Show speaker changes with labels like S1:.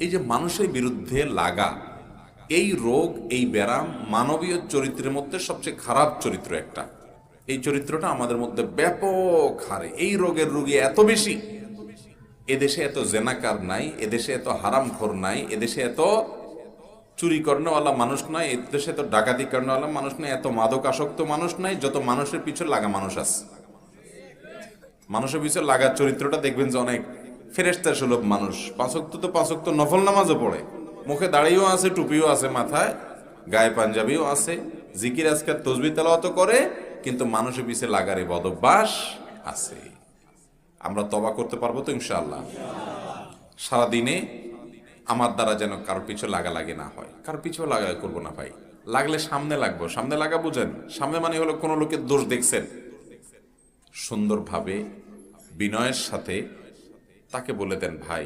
S1: এই যে মানুষের বিরুদ্ধে লাগা, এই রোগ, এই ব্যারাম মানবীয় চরিত্রের মধ্যে সবচেয়ে খারাপ চরিত্র একটা। এই চরিত্রটা আমাদের মধ্যে ব্যাপক হারে। এই রোগের রোগী এত বেশি এদেশে এত জেনাকার নাই এদেশে এত হারামখোর নাই এদেশে এত চুরি কর্ণওয়ালা মানুষ নাই এদেশে এত ডাকাতি কর্ণওয়ালা মানুষ নাই, এত মাদক আসক্ত মানুষ নাই, যত মানুষের পিছনে লাগা মানুষ আছে। মানুষের পিছনে লাগা চরিত্রটা দেখবেন যে অনেক ফেরেস্তা সুলভ মানুষ। পাঁচক্ত তো পাঁচক্ত নফল নামাজও পড়ে। মুখে দাড়িও আছে, টুপিও আছে মাথায়, গায়ে পাঞ্জাবিও আছে, জিকির, আজকার, তসবি তেলাওয়াত করে, কিন্তু মানুষের পিছে লাগারে বদভ্যাস আছে। আমরা তবা করতে পারব তো ইনশাআল্লাহ। সারাদিনে আমার দ্বারা যেন কারোর পিছু লাগা লাগালাগি না হয়। কারোর পিছু লাগালাগি করব না ভাই। লাগলে সামনে লাগবো। সামনে লাগা বুঝেন। সামনে মানে হলো কোনো লোকের দোষ দেখছেন। সুন্দরভাবে বিনয়ের সাথে তাকে বলে দেন ভাই